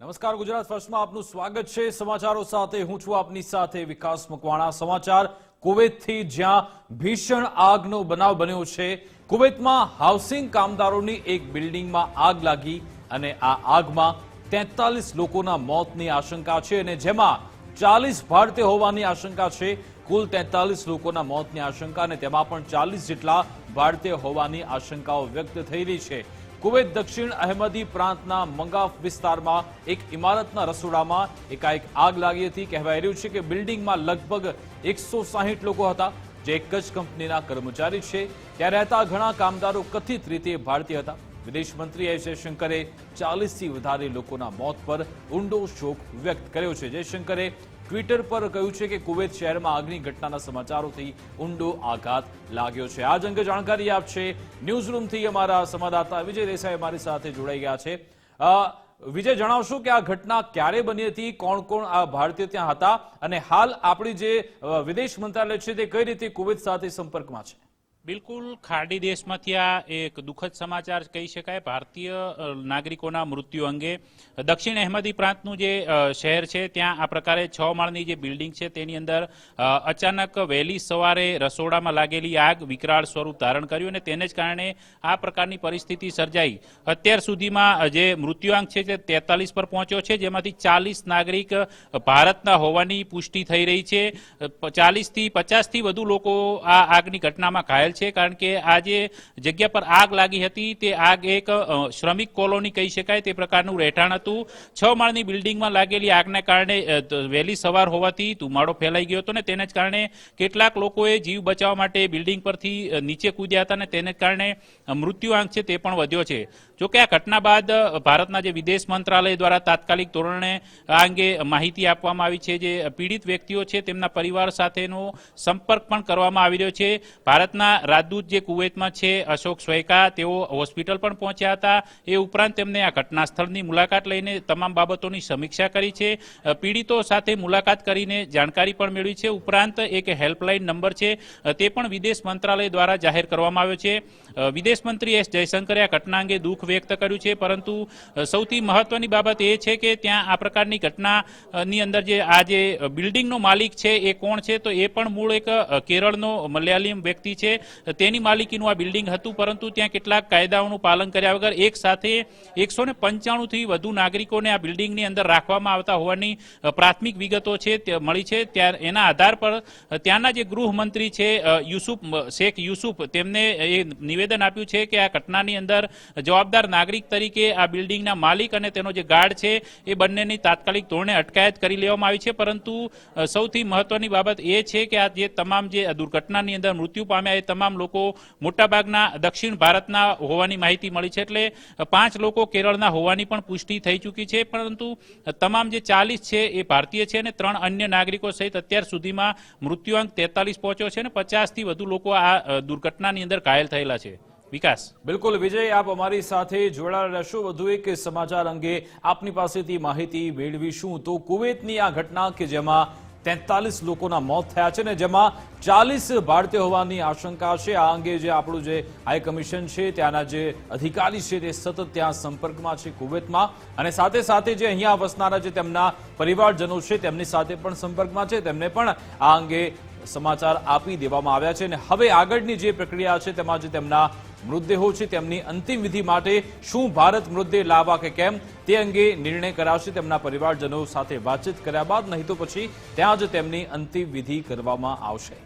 નમસ્કાર, ગુજરાત ફર્સ્ટમાં આપનું સ્વાગત છે. સમાચારો સાથે હું છું આપની સાથે વિકાસ મકવાણા. સમાચાર, કુવૈતથી જ્યાં ભીષણ આગનો બનાવ બન્યો છે. કુવૈતમાં હાઉસિંગ કામદારોની એક બિલ્ડિંગમાં આગ લાગી અને આ આગમાં તેતાલીસ લોકોના મોતની આશંકા છે અને જેમાં ચાલીસ ભારતીય હોવાની આશંકા છે. કુલ તેતાલીસ લોકોના મોતની આશંકા અને તેમાં પણ ચાલીસ જેટલા ભારતીય હોવાની આશંકાઓ વ્યક્ત થઈ રહી છે. કુવૈત દક્ષિણ અહેમદી પ્રાંતના મંગાફ વિસ્તારમાં એક ઇમારતના રસોડામાં એકાએક આગ લાગી હતી કહેવાય રહ્યું છે કે બિલ્ડિંગમાં લગભગ એકસો લોકો હતા, જે એક જ કંપનીના કર્મચારી છે. ત્યાં રહેતા ઘણા કામદારો કથિત રીતે ભારતીય હતા. વિદેશ મંત્રી એસ જયશંકરે ચાલીસથી વધારે લોકોના મોત પર ઊંડો શોક વ્યક્ત કર્યો છે. જયશંકરે ટ્વિટર પર કહ્યું છે કે કુવૈત શહેરમાં આગની ઘટનાના સમાચારોથી ઊંડો આઘાત લાગ્યો છે. આ જ અંગે જાણકારી આપશે ન્યૂઝ રૂમથી અમારા સંવાદદાતા વિજય દેસાઈ અમારી સાથે જોડાઈ ગયા છે. વિજય, જણાવશો કે આ ઘટના ક્યારે બની હતી? કોણ કોણ આ ભારતીય ત્યાં હતા? અને હાલ આપણી જે વિદેશ મંત્રાલય છે તે કઈ રીતે કુવૈત સાથે સંપર્કમાં છે? બિલકુલ ખાડી દેશમાંથી આ એક દુઃખદ સમાચાર કહી શકાય. ભારતીય નાગરિકોના મૃત્યુ અંગે દક્ષિણ અહેમદી પ્રાંતનું જે શહેર છે, ત્યાં આ પ્રકારે છ માળની જે બિલ્ડિંગ છે, તેની અંદર અચાનક વહેલી સવારે રસોડામાં લાગેલી આગ વિકરાળ સ્વરૂપ ધારણ કર્યું અને તેને જ કારણે આ પ્રકારની પરિસ્થિતિ સર્જાઈ. અત્યાર સુધીમાં જે મૃત્યુઆંક છે, તે તેતાલીસ પર પહોંચ્યો છે, જેમાંથી ચાલીસ નાગરિક ભારતના હોવાની પુષ્ટિ થઈ રહી છે. ચાલીસથી પચાસથી વધુ લોકો આ આગની ઘટનામાં ઘાયલ છે, કારણ કે આ જે જગ્યા પર આગ લાગી હતી, તે આગ એક શ્રમિક કોલોની કહી શકાય, તે પ્રકારનું રહેઠાણ હતું. છ માળની બિલ્ડિંગમાં લાગેલી આગને કારણે વહેલી સવાર હોવાથી ધુમાડો ફેલાઈ ગયો હતો ને તેને જ કારણે કેટલાક લોકોએ જીવ બચાવવા માટે બિલ્ડિંગ પરથી નીચે કૂદ્યા હતા ને તેને કારણે મૃત્યુઆંક છે તે પણ વધ્યો છે. જોકે આ ઘટના બાદ ભારતના જે વિદેશ મંત્રાલય દ્વારા તાત્કાલિક ધોરણે આ અંગે માહિતી આપવામાં આવી છે, જે પીડિત વ્યક્તિઓ છે, તેમના પરિવાર સાથેનો સંપર્ક પણ કરવામાં આવી રહ્યો છે. ભારતના રાજદૂત જે કુવૈતમાં છે, અશોક સ્વૈકા તેઓ હોસ્પિટલ પણ પહોંચ્યા હતા. એ ઉપરાંત તેમને આ ઘટના સ્થળની મુલાકાત લઈને તમામ બાબતોની સમીક્ષા કરી છે. પીડિતો સાથે મુલાકાત કરીને જાણકારી પણ મેળવી છે. ઉપરાંત એક હેલ્પલાઇન નંબર છે તે પણ વિદેશ મંત્રાલય દ્વારા જાહેર કરવામાં આવ્યો છે. વિદેશ મંત્રી એસ જયશંકરે આ ઘટના અંગે દુઃખ વ્યક્ત કર્યું છે, પરંતુ સૌથી મહત્વની બાબત એ છે કે ત્યાં આ પ્રકારની ઘટનાની અંદર જે આ જે બિલ્ડિંગનો માલિક છે, એ કોણ છે? તો એ પણ મૂળ એક કેરળનો મલયાલીમ વ્યક્તિ છે. તેની માલિકીનું આ બિલ્ડિંગ હતું, પરંતુ ત્યાં કેટલાક કાયદાઓનું પાલન કર્યા વગર એક સાથે એકસો ને પંચાણુંથી વધુ નાગરિકોને આ બિલ્ડિંગની અંદર રાખવામાં આવતા હોવાની પ્રાથમિક વિગતો છે મળી છે. ત્યાં એના આધાર પર ત્યાંના જે ગૃહમંત્રી છે યુસુફ શેખ યુસુફ, તેમને એ નિવેદન આપ્યું છે કે આ ઘટનાની અંદર જવાબદાર નાગરિક તરીકે આ બિલ્ડિંગના માલિક અને તેનો જે ગાર્ડ છે, એ બંનેની તાત્કાલિક ધોરણે અટકાયત કરી લેવામાં આવી છે. પરંતુ સૌથી મહત્વની બાબત એ છે કે આ જે તમામ જે દુર્ઘટનાની અંદર મૃત્યુ પામ્યા, એ તમામ લોકો મોટાભાગના દક્ષિણ ભારતના હોવાની માહિતી મળી છે એટલે પાંચ લોકો કેરળના હોવાની પણ પુષ્ટિ થઈ ચૂકી છે. પરંતુ તમામ જે ચાલીસ છે એ ભારતીય છે અને ત્રણ અન્ય નાગરિકો સહિત અત્યાર સુધીમાં મૃત્યુઆંક તેતાલીસ પહોંચ્યો છે અને પચાસથી વધુ લોકો આ દુર્ઘટનાની અંદર ઘાયલ થયેલા છે. વિકાસ. બિલકુલ, વિજય, આપ અમારી સાથે જોડાયેલા રહેશો. વધુ એક સમાચાર અંગે આપની પાસેથી માહિતી મેળવીશું. તો કુવેતની આ ઘટના કે જેમાં તેતાલીસ લોકોના મોત થયા છે ને જેમાં ચાલીસ ભારતીય હોવાની આશંકા છે. આ અંગે જે આપણું જે હાઈ કમિશન છે, ત્યાંના જે અધિકારી છે, તે સતત ત્યાં સંપર્કમાં છે કુવેતમાં. અને સાથે સાથે જે અહીંયા વસનારા જે તેમના પરિવારજનો છે, તેમની સાથે પણ સંપર્કમાં છે. તેમને પણ આ અંગે સમાચાર આપી દેવામાં આવ્યા છે અને હવે આગળની જે પ્રક્રિયા છે તેમાં જે તેમના મૃતદેહો છે તેમની અંતિમ વિધિ માટે શું ભારત મૃતદેહ લાવવા કે કેમ, તે અંગે નિર્ણય કરાવશે તેમના પરિવારજનો સાથે વાતચીત કર્યા બાદ, નહીં તો પછી ત્યાં જ તેમની અંતિમ વિધિ કરવામાં આવશે.